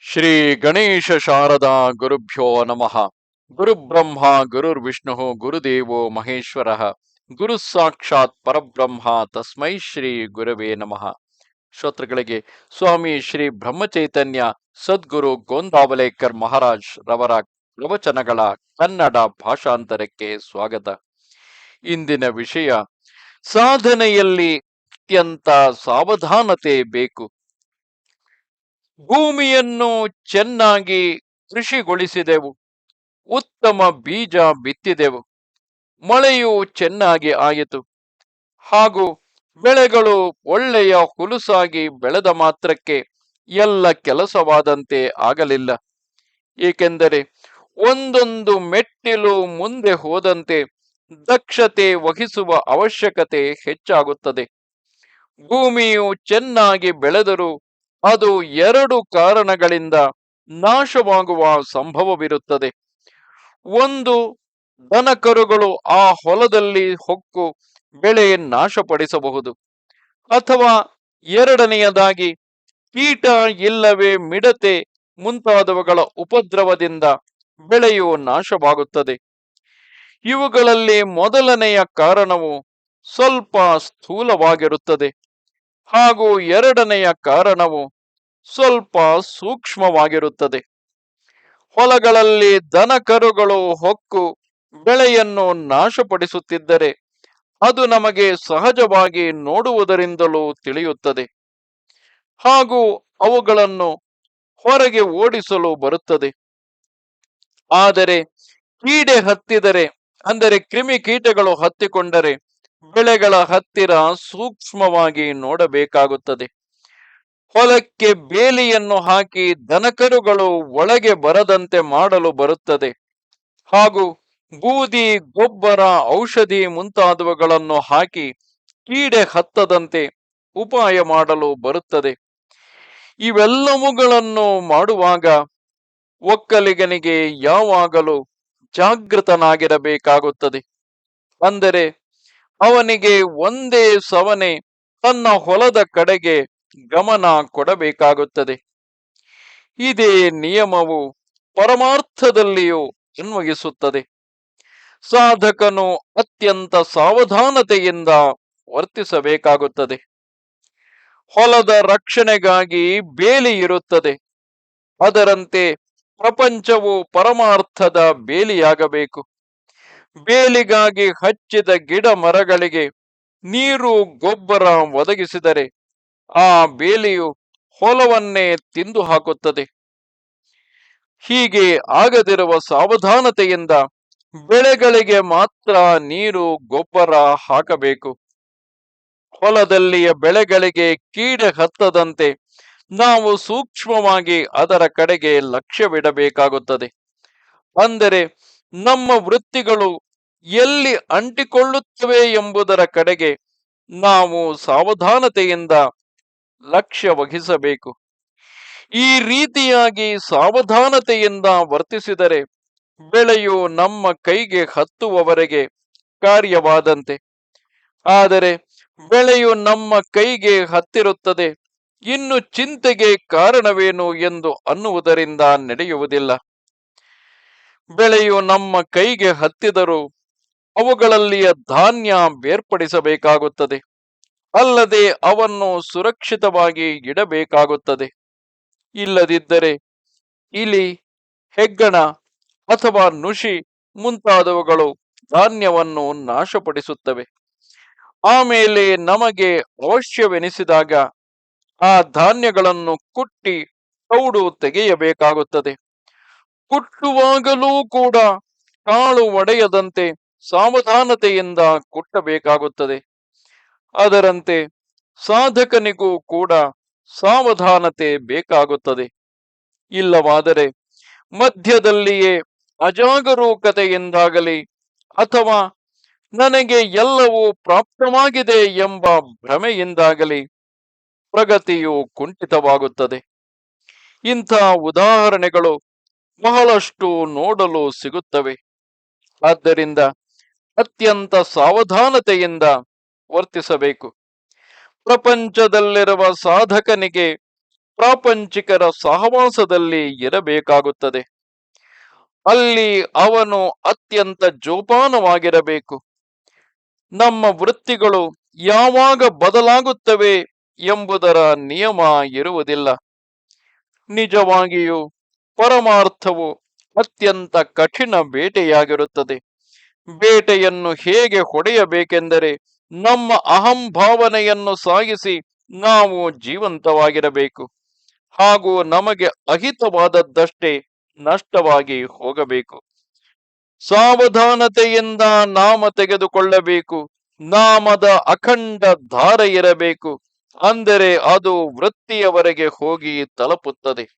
ಶ್ರೀ ಗಣೇಶ ಶಾರದಾ ಗುರುಭ್ಯೋ ನಮಃ. ಗುರುಬ್ರಹ್ಮ ಗುರುರ್ವಿಷ್ಣು ಗುರುದೇವೋ ಮಹೇಶ್ವರ. ಗುರು ಸಾಕ್ಷಾತ್ ಪರಬ್ರಹ್ಮ, ತಸ್ಮೈ ಶ್ರೀ ಗುರವೇ ನಮಃ. ಶ್ರೋತೃಗಳಿಗೆ, ಸ್ವಾಮಿ ಶ್ರೀ ಬ್ರಹ್ಮಚೈತನ್ಯ ಸದ್ಗುರು ಗೋಂದಾವಲೇಕರ್ ಮಹಾರಾಜ್ ರವರ ಪ್ರವಚನಗಳ ಕನ್ನಡ ಭಾಷಾಂತರಕ್ಕೆ ಸ್ವಾಗತ. ಇಂದಿನ ವಿಷಯ, ಸಾಧನೆಯಲ್ಲಿ ಅತ್ಯಂತ ಸಾವಧಾನತೆ ಬೇಕು. ಭೂಮಿಯನ್ನು ಚೆನ್ನಾಗಿ ಕೃಷಿಗೊಳಿಸಿದೆವು. ಉತ್ತಮ ಬೀಜ ಬಿತ್ತಿದೆವು. ಮಳೆಯು ಚೆನ್ನಾಗಿ ಆಯಿತು. ಹಾಗೂ ಬೆಳೆಗಳು ಒಳ್ಳೆಯ ಹುಲುಸಾಗಿ ಬೆಳೆದ ಮಾತ್ರಕ್ಕೆ ಎಲ್ಲ ಕೆಲಸವಾದಂತೆ ಆಗಲಿಲ್ಲ. ಏಕೆಂದರೆ ಒಂದೊಂದು ಮೆಟ್ಟಿಲು ಮುಂದೆ ಹೋದಂತೆ ದಕ್ಷತೆ ವಹಿಸುವ ಅವಶ್ಯಕತೆ ಹೆಚ್ಚಾಗುತ್ತದೆ. ಭೂಮಿಯು ಚೆನ್ನಾಗಿ ಬೆಳೆದರೂ ಅದು ಎರಡು ಕಾರಣಗಳಿಂದ ನಾಶವಾಗುವ ಸಂಭವವಿರುತ್ತದೆ. ಒಂದು, ದನಕರುಗಳು ಆ ಹೊಲದಲ್ಲಿ ಹೊಕ್ಕು ಬೆಳೆ ನಾಶಪಡಿಸಬಹುದು. ಅಥವಾ ಎರಡನೆಯದಾಗಿ, ಕೀಟ ಇಲ್ಲವೇ ಮಿಡತೆ ಮುಂತಾದವುಗಳ ಉಪದ್ರವದಿಂದ ಬೆಳೆಯು ನಾಶವಾಗುತ್ತದೆ. ಇವುಗಳಲ್ಲಿ ಮೊದಲನೆಯ ಕಾರಣವು ಸ್ವಲ್ಪ ಸ್ಥೂಲವಾಗಿರುತ್ತದೆ. ಹಾಗೂ ಎರಡನೆಯ ಕಾರಣವು ಸ್ವಲ್ಪ ಸೂಕ್ಷ್ಮವಾಗಿರುತ್ತದೆ. ಹೊಲಗಳಲ್ಲಿ ದನಕರುಗಳು ಹೊಕ್ಕು ಬೆಳೆಯನ್ನು ನಾಶಪಡಿಸುತ್ತಿದ್ದರೆ ಅದು ನಮಗೆ ಸಹಜವಾಗಿ ನೋಡುವುದರಿಂದಲೂ ತಿಳಿಯುತ್ತದೆ. ಹಾಗೂ ಅವುಗಳನ್ನು ಹೊರಗೆ ಓಡಿಸಲು ಬರುತ್ತದೆ. ಆದರೆ ಕೀಡೆ ಹತ್ತಿದರೆ ಅಂದರೆ ಕ್ರಿಮಿಕೀಟಗಳು ಹತ್ತಿಕೊಂಡರೆ ಬೆಳೆಗಳ ಹತ್ತಿರ ಸೂಕ್ಷ್ಮವಾಗಿ ನೋಡಬೇಕಾಗುತ್ತದೆ. ಹೊಲಕ್ಕೆ ಬೇಲಿಯನ್ನು ಹಾಕಿ ದನಕರುಗಳು ಒಳಗೆ ಬರದಂತೆ ಮಾಡಲು ಬರುತ್ತದೆ. ಹಾಗೂ ಬೂದಿ, ಗೊಬ್ಬರ, ಔಷಧಿ ಮುಂತಾದವುಗಳನ್ನು ಹಾಕಿ ಕೀಡೆ ಹತ್ತದಂತೆ ಉಪಾಯ ಮಾಡಲು ಬರುತ್ತದೆ. ಇವೆಲ್ಲವುಗಳನ್ನು ಮಾಡುವಾಗ ಒಕ್ಕಲಿಗನಿಗೆ ಯಾವಾಗಲೂ ಜಾಗೃತನಾಗಿರಬೇಕಾಗುತ್ತದೆ. ಅಂದರೆ ಅವನಿಗೆ ಒಂದೇ ಸವನೆ ತನ್ನ ಹೊಲದ ಕಡೆಗೆ ಗಮನ ಕೊಡಬೇಕಾಗುತ್ತದೆ. ಇದೇ ನಿಯಮವು ಪರಮಾರ್ಥದಲ್ಲಿಯೂ ಅನ್ವಯಿಸುತ್ತದೆ. ಸಾಧಕನು ಅತ್ಯಂತ ಸಾವಧಾನತೆಯಿಂದ ವರ್ತಿಸಬೇಕಾಗುತ್ತದೆ. ಹೊಲದ ರಕ್ಷಣೆಗಾಗಿ ಬೇಲಿ ಇರುತ್ತದೆ. ಅದರಂತೆ ಪ್ರಪಂಚವು ಪರಮಾರ್ಥದ ಬೇಲಿಯಾಗಬೇಕು. ಬೇಲಿಗಾಗಿ ಹಚ್ಚಿದ ಗಿಡ ಮರಗಳಿಗೆ ನೀರು ಗೊಬ್ಬರ ಒದಗಿಸಿದರೆ ಆ ಬೇಲಿಯು ಹೊಲವನ್ನೇ ತಿಂದು ಹಾಕುತ್ತದೆ ಹೀಗೆ ಆಗದಿರುವ ಸಾವಧಾನತೆಯಿಂದ ಬೆಳೆಗಳಿಗೆ ಮಾತ್ರ ನೀರು ಗೊಬ್ಬರ ಹಾಕಬೇಕು. ಹೊಲದಲ್ಲಿಯ ಬೆಳೆಗಳಿಗೆ ಕೀಡೆ ಹತ್ತದಂತೆ ನಾವು ಸೂಕ್ಷ್ಮವಾಗಿ ಅದರ ಕಡೆಗೆ ಲಕ್ಷ್ಯವಿಡಬೇಕಾಗುತ್ತದೆ. ಅಂದರೆ ನಮ್ಮ ವೃತ್ತಿಗಳು ಎಲ್ಲಿ ಅಂಟಿಕೊಳ್ಳುತ್ತವೆ ಎಂಬುದರ ಕಡೆಗೆ ನಾವು ಸಾವಧಾನತೆಯಿಂದ ಲಕ್ಷ್ಯ ವಹಿಸಬೇಕು. ಈ ರೀತಿಯಾಗಿ ಸಾವಧಾನತೆಯಿಂದ ವರ್ತಿಸಿದರೆ ಬೆಳೆಯು ನಮ್ಮ ಕೈಗೆ ಹತ್ತುವವರೆಗೆ ಕಾರ್ಯವಾದಂತೆ. ಆದರೆ ಬೆಳೆಯು ನಮ್ಮ ಕೈಗೆ ಹತ್ತಿರುತ್ತದೆ. ಇನ್ನು ಚಿಂತೆಗೆ ಕಾರಣವೇನು ಎಂದು ಅನ್ನುವುದರಿಂದ ನಡೆಯುವುದಿಲ್ಲ. ಬೆಳೆಯು ನಮ್ಮ ಕೈಗೆ ಹತ್ತಿದರೂ ಅವುಗಳಲ್ಲಿಯ ಧಾನ್ಯ ಬೇರ್ಪಡಿಸಬೇಕಾಗುತ್ತದೆ. ಅಲ್ಲದೆ ಅವನ್ನು ಸುರಕ್ಷಿತವಾಗಿ ಇಡಬೇಕಾಗುತ್ತದೆ. ಇಲ್ಲದಿದ್ದರೆ ಇಲಿ, ಹೆಗ್ಗಣ ಅಥವಾ ನುಷಿ ಮುಂತಾದವುಗಳು ಧಾನ್ಯವನ್ನು ನಾಶಪಡಿಸುತ್ತವೆ. ಆಮೇಲೆ ನಮಗೆ ಅವಶ್ಯವೆನಿಸಿದಾಗ ಆ ಧಾನ್ಯಗಳನ್ನು ಕುಟ್ಟಿ ತೌಡು ತೆಗೆಯಬೇಕಾಗುತ್ತದೆ. ಕುಟ್ಟುವಾಗಲೂ ಕೂಡ ಕಾಳು ಒಡೆಯದಂತೆ ಸಾವಧಾನತೆಯಿಂದ ಕುಟ್ಟಬೇಕಾಗುತ್ತದೆ. ಅದರಂತೆ ಸಾಧಕನಿಗೂ ಕೂಡ ಸಾವಧಾನತೆ ಬೇಕಾಗುತ್ತದೆ. ಇಲ್ಲವಾದರೆ ಮಧ್ಯದಲ್ಲಿಯೇ ಅಜಾಗರೂಕತೆಯಿಂದಾಗಲಿ ಅಥವಾ ನನಗೆ ಎಲ್ಲವೂ ಪ್ರಾಪ್ತವಾಗಿದೆ ಎಂಬ ಭ್ರಮೆಯಿಂದಾಗಲಿ ಪ್ರಗತಿಯು ಕುಂಠಿತವಾಗುತ್ತದೆ. ಇಂಥ ಉದಾಹರಣೆಗಳು ಬಹಳಷ್ಟು ನೋಡಲು ಸಿಗುತ್ತವೆ. ಆದ್ದರಿಂದ ಅತ್ಯಂತ ಸಾವಧಾನತೆಯಿಂದ ವರ್ತಿಸಬೇಕು. ಪ್ರಪಂಚದಲ್ಲಿರುವ ಸಾಧಕನಿಗೆ ಪ್ರಾಪಂಚಿಕರ ಸಹವಾಸದಲ್ಲಿ ಇರಬೇಕಾಗುತ್ತದೆ. ಅಲ್ಲಿ ಅವನು ಅತ್ಯಂತ ಜೋಪಾನವಾಗಿರಬೇಕು. ನಮ್ಮ ವೃತ್ತಿಗಳು ಯಾವಾಗ ಬದಲಾಗುತ್ತವೆ ಎಂಬುದರ ನಿಯಮ ಇರುವುದಿಲ್ಲ. ನಿಜವಾಗಿಯೂ ಪರಮಾರ್ಥವು ಅತ್ಯಂತ ಕಠಿಣ ಬೇಟೆಯಾಗಿರುತ್ತದೆ. ಬೇಟೆಯನ್ನು ಹೇಗೆ ಹೊಡೆಯಬೇಕೆಂದರೆ ನಮ್ಮ ಅಹಂಭಾವನೆಯನ್ನು ಸಾಗಿಸಿ ನಾವು ಜೀವಂತವಾಗಿರಬೇಕು. ಹಾಗೂ ನಮಗೆ ಅಹಿತವಾದದ್ದಷ್ಟೇ ನಷ್ಟವಾಗಿ ಹೋಗಬೇಕು. ಸಾವಧಾನತೆಯಿಂದ ನಾಮ ತೆಗೆದುಕೊಳ್ಳಬೇಕು. ನಾಮದ ಅಖಂಡ ಧಾರ ಇರಬೇಕು. ಅಂದರೆ ಅದು ವೃತ್ತಿಯವರೆಗೆ ಹೋಗಿ ತಲುಪುತ್ತದೆ.